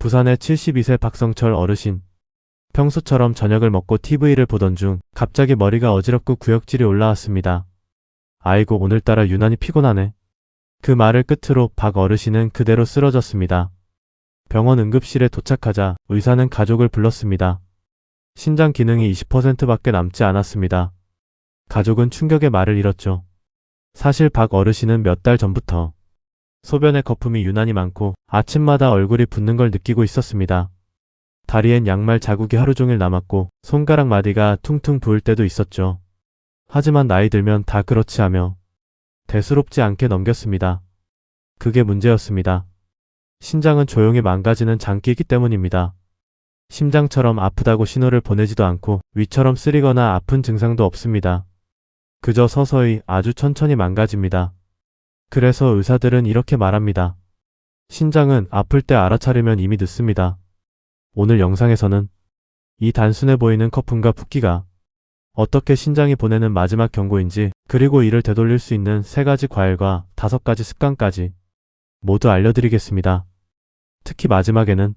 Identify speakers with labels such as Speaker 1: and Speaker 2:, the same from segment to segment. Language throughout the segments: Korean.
Speaker 1: 부산의 72세 박성철 어르신. 평소처럼 저녁을 먹고 TV를 보던 중 갑자기 머리가 어지럽고 구역질이 올라왔습니다. 아이고 오늘따라 유난히 피곤하네. 그 말을 끝으로 박 어르신은 그대로 쓰러졌습니다. 병원 응급실에 도착하자 의사는 가족을 불렀습니다. 신장 기능이 20%밖에 남지 않았습니다. 가족은 충격의 말을 잃었죠. 사실 박 어르신은 몇 달 전부터 소변에 거품이 유난히 많고 아침마다 얼굴이 붓는 걸 느끼고 있었습니다. 다리엔 양말 자국이 하루 종일 남았고 손가락 마디가 퉁퉁 부을 때도 있었죠. 하지만 나이 들면 다 그렇지 하며 대수롭지 않게 넘겼습니다. 그게 문제였습니다. 신장은 조용히 망가지는 장기이기 때문입니다. 심장처럼 아프다고 신호를 보내지도 않고 위처럼 쓰리거나 아픈 증상도 없습니다. 그저 서서히 아주 천천히 망가집니다. 그래서 의사들은 이렇게 말합니다. 신장은 아플 때 알아차리면 이미 늦습니다. 오늘 영상에서는 이 단순해 보이는 거품과 붓기가 어떻게 신장이 보내는 마지막 경고인지 그리고 이를 되돌릴 수 있는 세 가지 과일과 다섯 가지 습관까지 모두 알려드리겠습니다. 특히 마지막에는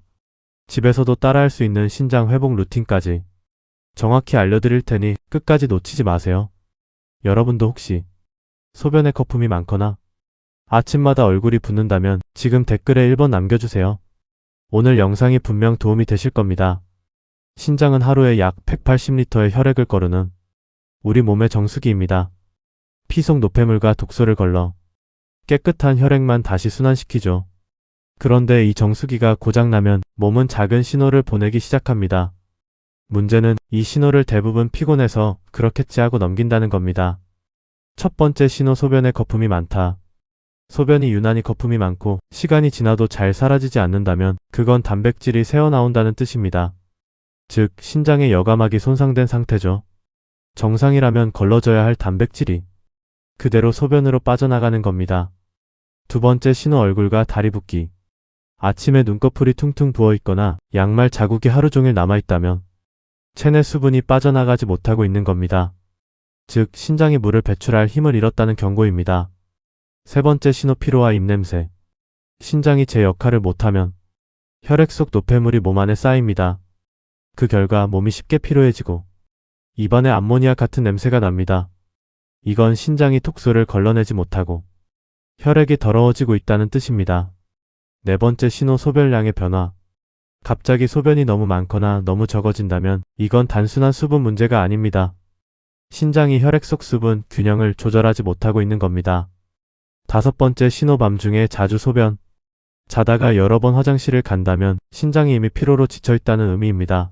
Speaker 1: 집에서도 따라할 수 있는 신장 회복 루틴까지 정확히 알려드릴 테니 끝까지 놓치지 마세요. 여러분도 혹시 소변에 거품이 많거나 아침마다 얼굴이 붓는다면 지금 댓글에 1번 남겨주세요. 오늘 영상이 분명 도움이 되실 겁니다. 신장은 하루에 약 180리터의 혈액을 거르는 우리 몸의 정수기입니다. 피 속 노폐물과 독소를 걸러 깨끗한 혈액만 다시 순환시키죠. 그런데 이 정수기가 고장나면 몸은 작은 신호를 보내기 시작합니다. 문제는 이 신호를 대부분 피곤해서 그렇겠지 하고 넘긴다는 겁니다. 첫 번째 신호 소변에 거품이 많다. 소변이 유난히 거품이 많고 시간이 지나도 잘 사라지지 않는다면 그건 단백질이 새어나온다는 뜻입니다. 즉 신장의 여과막이 손상된 상태죠. 정상이라면 걸러져야 할 단백질이 그대로 소변으로 빠져나가는 겁니다. 두 번째 신호 얼굴과 다리 붓기. 아침에 눈꺼풀이 퉁퉁 부어 있거나 양말 자국이 하루 종일 남아 있다면 체내 수분이 빠져나가지 못하고 있는 겁니다. 즉 신장이 물을 배출할 힘을 잃었다는 경고입니다. 세 번째 신호 피로와 입냄새. 신장이 제 역할을 못하면 혈액 속 노폐물이 몸 안에 쌓입니다. 그 결과 몸이 쉽게 피로해지고 입안에 암모니아 같은 냄새가 납니다. 이건 신장이 톡소를 걸러내지 못하고 혈액이 더러워지고 있다는 뜻입니다. 네 번째 신호 소변량의 변화. 갑자기 소변이 너무 많거나 너무 적어진다면 이건 단순한 수분 문제가 아닙니다. 신장이 혈액 속 수분 균형을 조절하지 못하고 있는 겁니다. 다섯 번째 신호 밤 중에 자주 소변. 자다가 여러 번 화장실을 간다면 신장이 이미 피로로 지쳐있다는 의미입니다.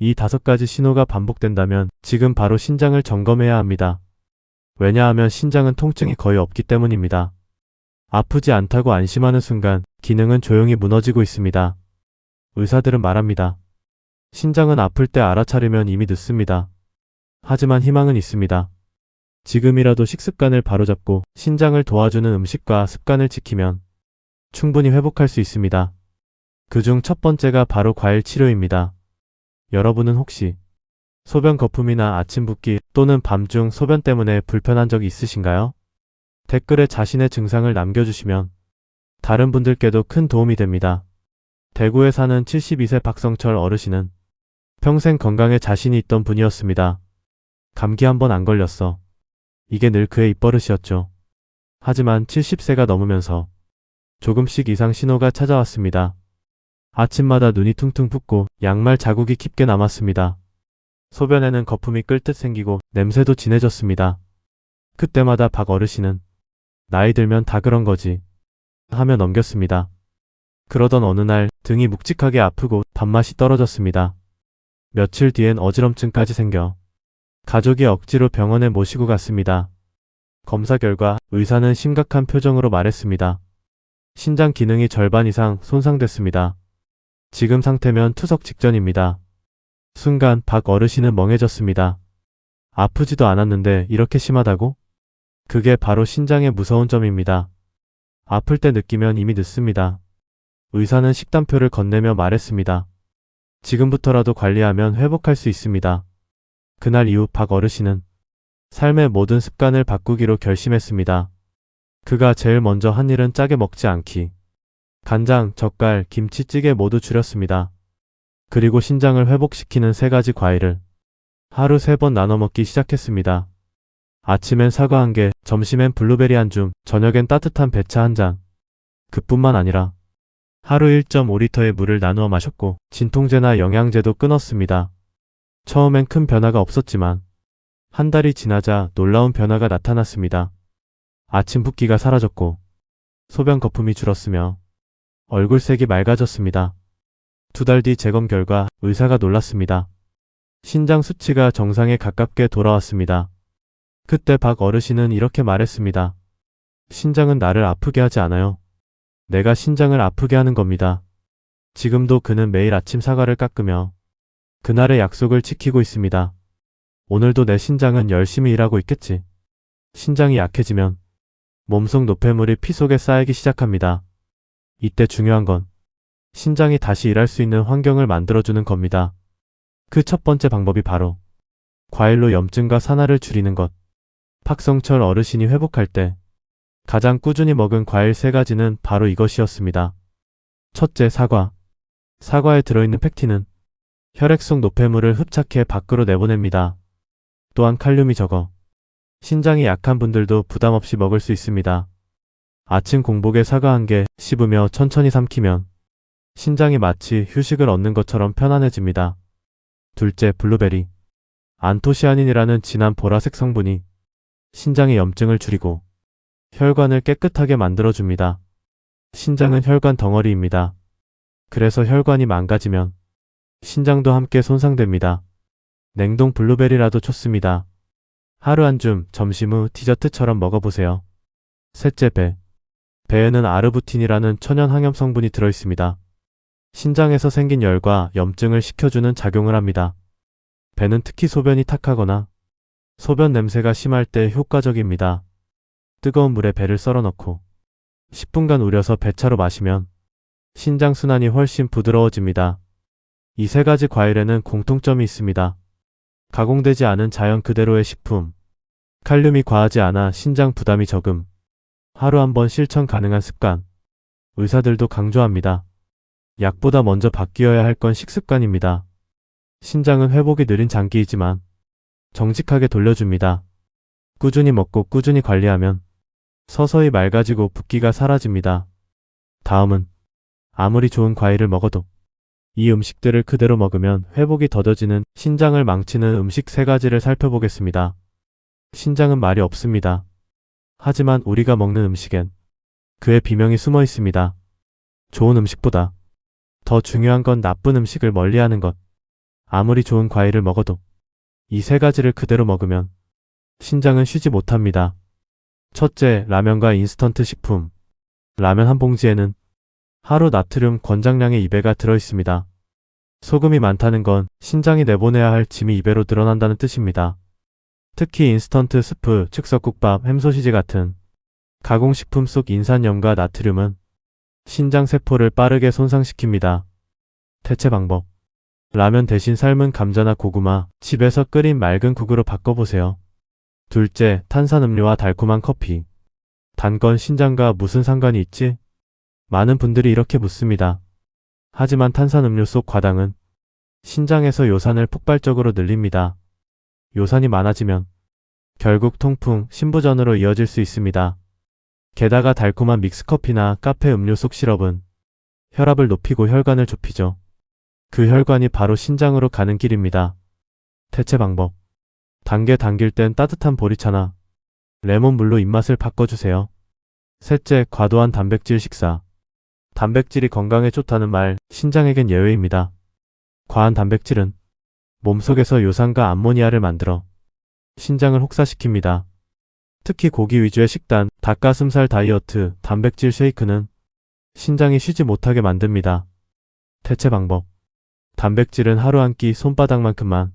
Speaker 1: 이 다섯 가지 신호가 반복된다면 지금 바로 신장을 점검해야 합니다. 왜냐하면 신장은 통증이 거의 없기 때문입니다. 아프지 않다고 안심하는 순간 기능은 조용히 무너지고 있습니다. 의사들은 말합니다. 신장은 아플 때 알아차리면 이미 늦습니다. 하지만 희망은 있습니다. 지금이라도 식습관을 바로잡고 신장을 도와주는 음식과 습관을 지키면 충분히 회복할 수 있습니다. 그 중 첫 번째가 바로 과일 치료입니다. 여러분은 혹시 소변 거품이나 아침 붓기 또는 밤중 소변 때문에 불편한 적이 있으신가요? 댓글에 자신의 증상을 남겨주시면 다른 분들께도 큰 도움이 됩니다. 대구에 사는 72세 박성철 어르신은 평생 건강에 자신이 있던 분이었습니다. 감기 한 번 안 걸렸어. 이게 늘 그의 입버릇이었죠. 하지만 70세가 넘으면서 조금씩 이상 신호가 찾아왔습니다. 아침마다 눈이 퉁퉁 붓고 양말 자국이 깊게 남았습니다. 소변에는 거품이 끓듯 생기고 냄새도 진해졌습니다. 그때마다 박 어르신은 나이 들면 다 그런 거지 하며 넘겼습니다. 그러던 어느 날 등이 묵직하게 아프고 밥맛이 떨어졌습니다. 며칠 뒤엔 어지럼증까지 생겨 가족이 억지로 병원에 모시고 갔습니다. 검사 결과 의사는 심각한 표정으로 말했습니다. 신장 기능이 절반 이상 손상됐습니다. 지금 상태면 투석 직전입니다. 순간 박 어르신은 멍해졌습니다. 아프지도 않았는데 이렇게 심하다고? 그게 바로 신장의 무서운 점입니다. 아플 때 느끼면 이미 늦습니다. 의사는 식단표를 건네며 말했습니다. 지금부터라도 관리하면 회복할 수 있습니다. 그날 이후 박 어르신은 삶의 모든 습관을 바꾸기로 결심했습니다. 그가 제일 먼저 한 일은 짜게 먹지 않기. 간장, 젓갈, 김치찌개 모두 줄였습니다. 그리고 신장을 회복시키는 세 가지 과일을 하루 세 번 나눠 먹기 시작했습니다. 아침엔 사과 한 개, 점심엔 블루베리 한 줌, 저녁엔 따뜻한 배차 한 잔. 그뿐만 아니라 하루 1.5리터의 물을 나누어 마셨고 진통제나 영양제도 끊었습니다. 처음엔 큰 변화가 없었지만 한 달이 지나자 놀라운 변화가 나타났습니다. 아침 붓기가 사라졌고 소변 거품이 줄었으며 얼굴색이 맑아졌습니다. 두 달 뒤 재검 결과 의사가 놀랐습니다. 신장 수치가 정상에 가깝게 돌아왔습니다. 그때 박 어르신은 이렇게 말했습니다. 신장은 나를 아프게 하지 않아요. 내가 신장을 아프게 하는 겁니다. 지금도 그는 매일 아침 사과를 깎으며 그날의 약속을 지키고 있습니다. 오늘도 내 신장은 열심히 일하고 있겠지. 신장이 약해지면 몸속 노폐물이 피 속에 쌓이기 시작합니다. 이때 중요한 건 신장이 다시 일할 수 있는 환경을 만들어주는 겁니다. 그 첫 번째 방법이 바로 과일로 염증과 산화를 줄이는 것. 박성철 어르신이 회복할 때 가장 꾸준히 먹은 과일 세 가지는 바로 이것이었습니다. 첫째, 사과. 사과에 들어있는 팩틴은 혈액 속 노폐물을 흡착해 밖으로 내보냅니다. 또한 칼륨이 적어 신장이 약한 분들도 부담 없이 먹을 수 있습니다. 아침 공복에 사과 한 개 씹으며 천천히 삼키면 신장이 마치 휴식을 얻는 것처럼 편안해집니다. 둘째, 블루베리. 안토시아닌이라는 진한 보라색 성분이 신장의 염증을 줄이고 혈관을 깨끗하게 만들어줍니다. 신장은 혈관 덩어리입니다. 그래서 혈관이 망가지면 신장도 함께 손상됩니다. 냉동 블루베리라도 좋습니다. 하루 한 줌 점심 후 디저트처럼 먹어보세요. 셋째 배. 배에는 아르부틴이라는 천연 항염 성분이 들어있습니다. 신장에서 생긴 열과 염증을 식혀주는 작용을 합니다. 배는 특히 소변이 탁하거나 소변 냄새가 심할 때 효과적입니다. 뜨거운 물에 배를 썰어 넣고 10분간 우려서 배차로 마시면 신장 순환이 훨씬 부드러워집니다. 이 세 가지 과일에는 공통점이 있습니다. 가공되지 않은 자연 그대로의 식품, 칼륨이 과하지 않아 신장 부담이 적음, 하루 한 번 실천 가능한 습관, 의사들도 강조합니다. 약보다 먼저 바뀌어야 할 건 식습관입니다. 신장은 회복이 느린 장기이지만 정직하게 돌려줍니다. 꾸준히 먹고 꾸준히 관리하면 서서히 맑아지고 붓기가 사라집니다. 다음은 아무리 좋은 과일을 먹어도 이 음식들을 그대로 먹으면 회복이 더뎌지는 신장을 망치는 음식 세 가지를 살펴보겠습니다. 신장은 말이 없습니다. 하지만 우리가 먹는 음식엔 그의 비명이 숨어 있습니다. 좋은 음식보다 더 중요한 건 나쁜 음식을 멀리하는 것. 아무리 좋은 과일을 먹어도 이 세 가지를 그대로 먹으면 신장은 쉬지 못합니다. 첫째, 라면과 인스턴트 식품. 라면 한 봉지에는 하루 나트륨 권장량의 2배가 들어있습니다. 소금이 많다는 건 신장이 내보내야 할 짐이 2배로 늘어난다는 뜻입니다. 특히 인스턴트 스프, 즉석국밥, 햄소시지 같은 가공식품 속 인산염과 나트륨은 신장 세포를 빠르게 손상시킵니다. 대체 방법. 라면 대신 삶은 감자나 고구마, 집에서 끓인 맑은 국으로 바꿔보세요. 둘째, 탄산음료와 달콤한 커피. 단건 신장과 무슨 상관이 있지? 많은 분들이 이렇게 묻습니다. 하지만 탄산음료 속 과당은 신장에서 요산을 폭발적으로 늘립니다. 요산이 많아지면 결국 통풍, 신부전으로 이어질 수 있습니다. 게다가 달콤한 믹스커피나 카페 음료 속 시럽은 혈압을 높이고 혈관을 좁히죠. 그 혈관이 바로 신장으로 가는 길입니다. 대체 방법. 단계 당길 땐 따뜻한 보리차나 레몬물로 입맛을 바꿔주세요. 셋째, 과도한 단백질 식사. 단백질이 건강에 좋다는 말, 신장에겐 예외입니다. 과한 단백질은 몸속에서 요산과 암모니아를 만들어 신장을 혹사시킵니다. 특히 고기 위주의 식단, 닭가슴살 다이어트, 단백질 쉐이크는 신장이 쉬지 못하게 만듭니다. 대체 방법. 단백질은 하루 한 끼 손바닥만큼만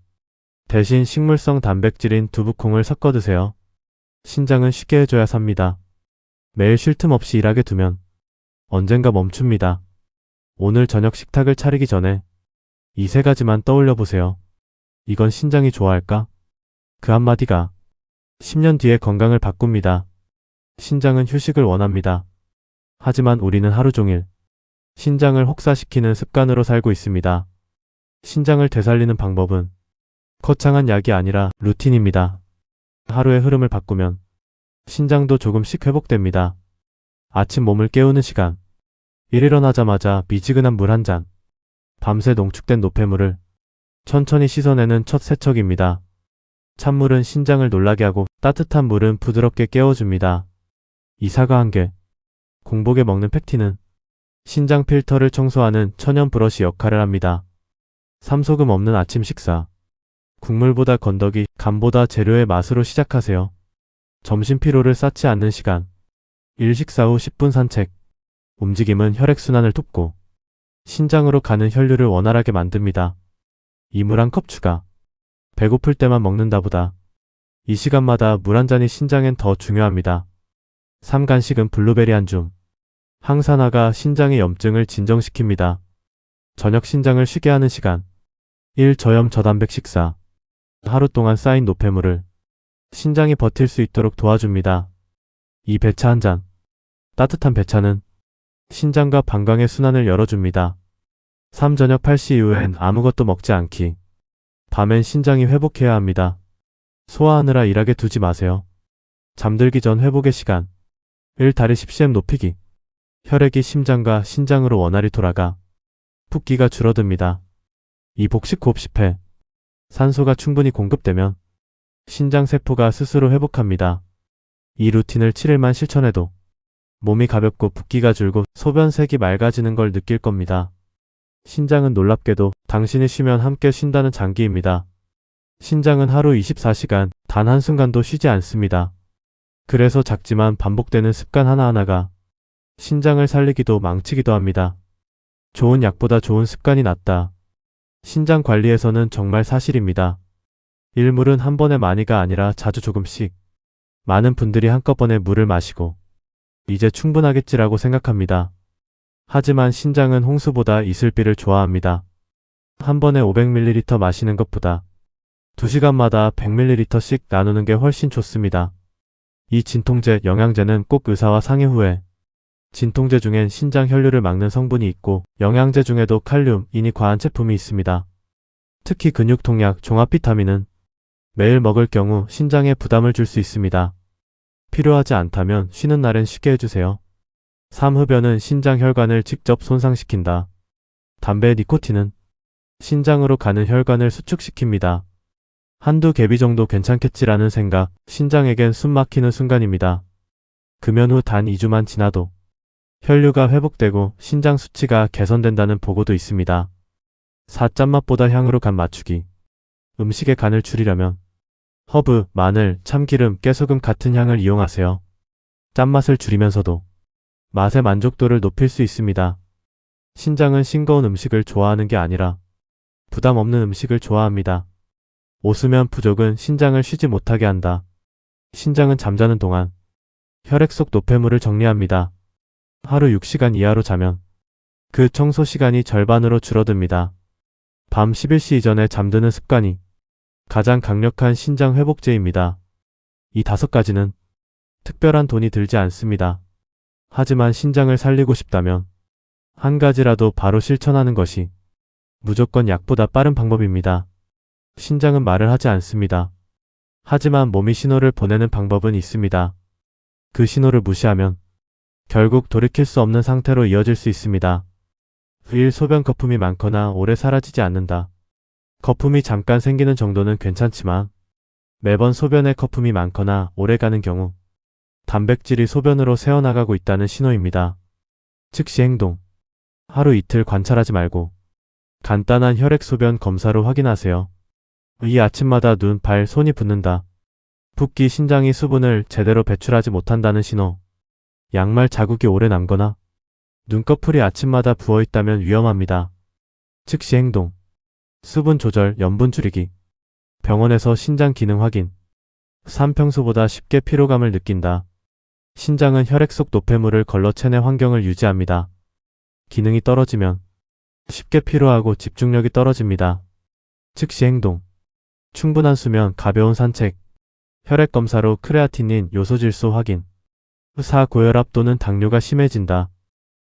Speaker 1: 대신 식물성 단백질인 두부콩을 섞어 드세요. 신장은 쉽게 해줘야 삽니다. 매일 쉴 틈 없이 일하게 두면 언젠가 멈춥니다. 오늘 저녁 식탁을 차리기 전에 이 세 가지만 떠올려 보세요. 이건 신장이 좋아할까? 그 한마디가 10년 뒤에 건강을 바꿉니다. 신장은 휴식을 원합니다. 하지만 우리는 하루 종일 신장을 혹사시키는 습관으로 살고 있습니다. 신장을 되살리는 방법은 거창한 약이 아니라 루틴입니다. 하루의 흐름을 바꾸면 신장도 조금씩 회복됩니다. 아침 몸을 깨우는 시간. 일 일어나자마자 미지근한 물 한 잔. 밤새 농축된 노폐물을 천천히 씻어내는 첫 세척입니다. 찬물은 신장을 놀라게 하고 따뜻한 물은 부드럽게 깨워줍니다. 이사가 한 개. 공복에 먹는 팩틴은 신장 필터를 청소하는 천연 브러쉬 역할을 합니다. 삼소금 없는 아침 식사. 국물보다 건더기, 간보다 재료의 맛으로 시작하세요. 점심 피로를 쌓지 않는 시간. 일 식사 후 10분 산책. 움직임은 혈액순환을 돕고 신장으로 가는 혈류를 원활하게 만듭니다. 이 물 한 컵 추가. 배고플 때만 먹는다 보다. 이 시간마다 물 한 잔이 신장엔 더 중요합니다. 삼간식은 블루베리 한 줌. 항산화가 신장의 염증을 진정시킵니다. 저녁 신장을 쉬게 하는 시간. 1. 저염 저단백 식사. 하루 동안 쌓인 노폐물을 신장이 버틸 수 있도록 도와줍니다. 2. 배차 한 잔. 따뜻한 배차는 신장과 방광의 순환을 열어줍니다. 3. 저녁 8시 이후엔 아무것도 먹지 않기. 밤엔 신장이 회복해야 합니다. 소화하느라 일하게 두지 마세요. 잠들기 전 회복의 시간. 1. 다리 10cm 높이기. 혈액이 심장과 신장으로 원활히 돌아가 붓기가 줄어듭니다. 2. 복식 호흡 10회. 산소가 충분히 공급되면 신장 세포가 스스로 회복합니다. 이 루틴을 7일만 실천해도 몸이 가볍고 붓기가 줄고 소변색이 맑아지는 걸 느낄 겁니다. 신장은 놀랍게도 당신이 쉬면 함께 쉰다는 장기입니다. 신장은 하루 24시간 단 한순간도 쉬지 않습니다. 그래서 작지만 반복되는 습관 하나하나가 신장을 살리기도 망치기도 합니다. 좋은 약보다 좋은 습관이 낫다. 신장 관리에서는 정말 사실입니다. 일물은 한 번에 많이가 아니라 자주 조금씩 많은 분들이 한꺼번에 물을 마시고 이제 충분하겠지라고 생각합니다. 하지만 신장은 홍수보다 이슬비를 좋아합니다. 한 번에 500ml 마시는 것보다 2시간마다 100ml씩 나누는 게 훨씬 좋습니다. 이 진통제, 영양제는 꼭 의사와 상의 후에 진통제 중엔 신장 혈류를 막는 성분이 있고 영양제 중에도 칼륨, 인이 과한 제품이 있습니다. 특히 근육통약, 종합비타민은 매일 먹을 경우 신장에 부담을 줄 수 있습니다. 필요하지 않다면 쉬는 날엔 쉬게 해주세요. 3. 흡연은 신장 혈관을 직접 손상시킨다. 담배 니코틴은 신장으로 가는 혈관을 수축시킵니다. 한두 개비 정도 괜찮겠지라는 생각, 신장에겐 숨 막히는 순간입니다. 금연 후 단 2주만 지나도 혈류가 회복되고 신장 수치가 개선된다는 보고도 있습니다. 4. 짠맛보다 향으로 간 맞추기. 음식의 간을 줄이려면 허브, 마늘, 참기름, 깨소금 같은 향을 이용하세요. 짠맛을 줄이면서도 맛의 만족도를 높일 수 있습니다. 신장은 싱거운 음식을 좋아하는 게 아니라 부담 없는 음식을 좋아합니다. 오수면 부족은 신장을 쉬지 못하게 한다. 신장은 잠자는 동안 혈액 속 노폐물을 정리합니다. 하루 6시간 이하로 자면 그 청소 시간이 절반으로 줄어듭니다. 밤 11시 이전에 잠드는 습관이 가장 강력한 신장 회복제입니다. 이 다섯 가지는 특별한 돈이 들지 않습니다. 하지만 신장을 살리고 싶다면 한 가지라도 바로 실천하는 것이 무조건 약보다 빠른 방법입니다. 신장은 말을 하지 않습니다. 하지만 몸이 신호를 보내는 방법은 있습니다. 그 신호를 무시하면 결국 돌이킬 수 없는 상태로 이어질 수 있습니다. 일 소변 거품이 많거나 오래 사라지지 않는다. 거품이 잠깐 생기는 정도는 괜찮지만 매번 소변에 거품이 많거나 오래 가는 경우 단백질이 소변으로 새어나가고 있다는 신호입니다. 즉시 행동. 하루 이틀 관찰하지 말고 간단한 혈액 소변 검사로 확인하세요. 이 아침마다 눈, 발, 손이 붓는다. 붓기 신장이 수분을 제대로 배출하지 못한다는 신호. 양말 자국이 오래 남거나 눈꺼풀이 아침마다 부어있다면 위험합니다. 즉시 행동. 수분 조절, 염분 줄이기. 병원에서 신장 기능 확인. 3. 평소보다 쉽게 피로감을 느낀다. 신장은 혈액 속 노폐물을 걸러채내 환경을 유지합니다. 기능이 떨어지면 쉽게 피로하고 집중력이 떨어집니다. 즉시 행동. 충분한 수면, 가벼운 산책. 혈액 검사로 크레아틴인 요소 질소 확인. 4. 고혈압 또는 당뇨가 심해진다.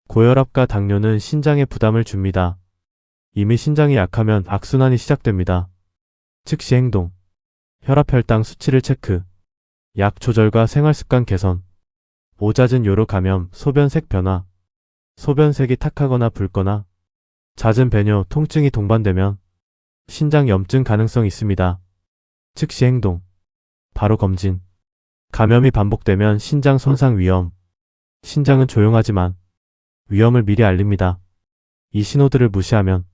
Speaker 1: 고혈압과 당뇨는 신장에 부담을 줍니다. 이미 신장이 약하면 악순환이 시작됩니다. 즉시 행동, 혈압 혈당 수치를 체크, 약 조절과 생활습관 개선, 오잦은 요로 감염, 소변색 변화, 소변색이 탁하거나 붉거나 잦은 배뇨, 통증이 동반되면 신장 염증 가능성 있습니다. 즉시 행동, 바로 검진, 감염이 반복되면 신장 손상 위험, 신장은 조용하지만 위험을 미리 알립니다. 이 신호들을 무시하면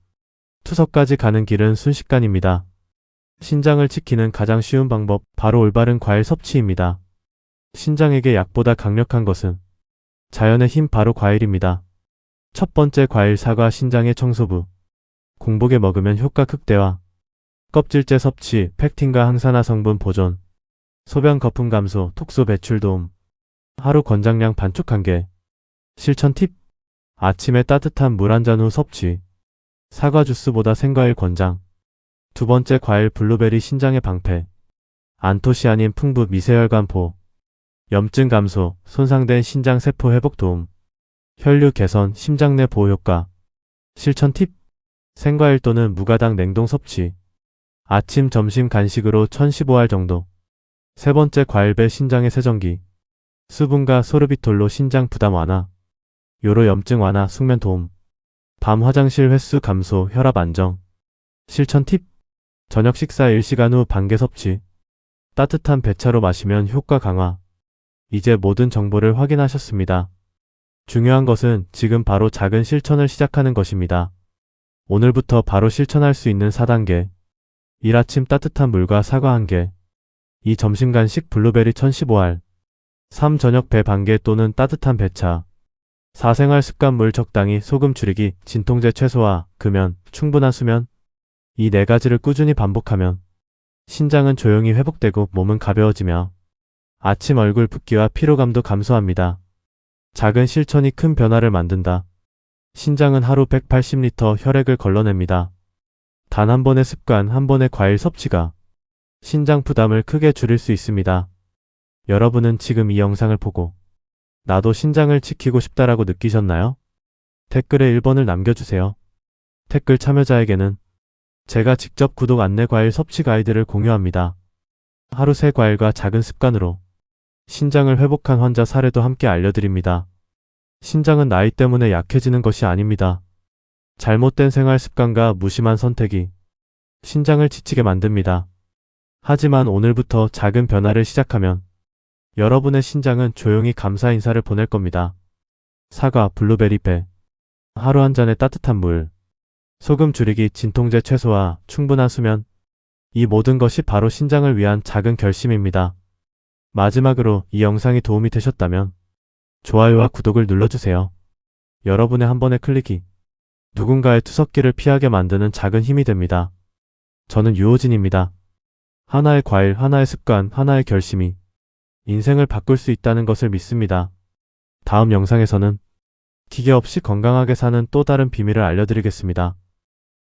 Speaker 1: 투석까지 가는 길은 순식간입니다. 신장을 지키는 가장 쉬운 방법, 바로 올바른 과일 섭취입니다. 신장에게 약보다 강력한 것은 자연의 힘 바로 과일입니다. 첫 번째 과일 사과 신장의 청소부. 공복에 먹으면 효과 극대화. 껍질째 섭취, 팩틴과 항산화 성분 보존. 소변 거품 감소, 톡소 배출 도움. 하루 권장량 반쪽 한 개. 실천 팁. 아침에 따뜻한 물 한 잔 후 섭취. 사과 주스보다 생과일 권장. 두 번째 과일 블루베리 신장의 방패. 안토시아닌 풍부 미세혈관포. 염증 감소, 손상된 신장 세포 회복 도움. 혈류 개선, 심장 내 보호 효과. 실천 팁. 생과일 또는 무가당 냉동 섭취. 아침, 점심 간식으로 1015알 정도. 세 번째 과일배 신장의 세정기. 수분과 소르비톨로 신장 부담 완화. 요로 염증 완화, 숙면 도움. 밤 화장실 횟수 감소, 혈압 안정. 실천 팁. 저녁 식사 1시간 후 반개 섭취. 따뜻한 배차로 마시면 효과 강화. 이제 모든 정보를 확인하셨습니다. 중요한 것은 지금 바로 작은 실천을 시작하는 것입니다. 오늘부터 바로 실천할 수 있는 4단계. 1 아침 따뜻한 물과 사과 1개. 2 점심 간식 블루베리 1015알. 3 저녁 배 반개 또는 따뜻한 배차. 4 생활 습관 물 적당히 소금 줄이기, 진통제 최소화, 금연, 충분한 수면. 이 네 가지를 꾸준히 반복하면 신장은 조용히 회복되고 몸은 가벼워지며 아침 얼굴 붓기와 피로감도 감소합니다. 작은 실천이 큰 변화를 만든다. 신장은 하루 180리터 혈액을 걸러냅니다. 단 한 번의 습관, 한 번의 과일 섭취가 신장 부담을 크게 줄일 수 있습니다. 여러분은 지금 이 영상을 보고 나도 신장을 지키고 싶다라고 느끼셨나요? 댓글에 1번을 남겨주세요. 댓글 참여자에게는 제가 직접 구독 안내 과일 섭취 가이드를 공유합니다. 하루 세 과일과 작은 습관으로 신장을 회복한 환자 사례도 함께 알려드립니다. 신장은 나이 때문에 약해지는 것이 아닙니다. 잘못된 생활 습관과 무심한 선택이 신장을 지치게 만듭니다. 하지만 오늘부터 작은 변화를 시작하면 여러분의 신장은 조용히 감사 인사를 보낼 겁니다. 사과, 블루베리 배, 하루 한 잔의 따뜻한 물, 소금 줄이기, 진통제 최소화, 충분한 수면, 이 모든 것이 바로 신장을 위한 작은 결심입니다. 마지막으로 이 영상이 도움이 되셨다면 좋아요와 구독을 눌러주세요. 여러분의 한 번의 클릭이 누군가의 투석기를 피하게 만드는 작은 힘이 됩니다. 저는 유호진입니다. 하나의 과일, 하나의 습관, 하나의 결심이 인생을 바꿀 수 있다는 것을 믿습니다. 다음 영상에서는 기계 없이 건강하게 사는 또 다른 비밀을 알려드리겠습니다.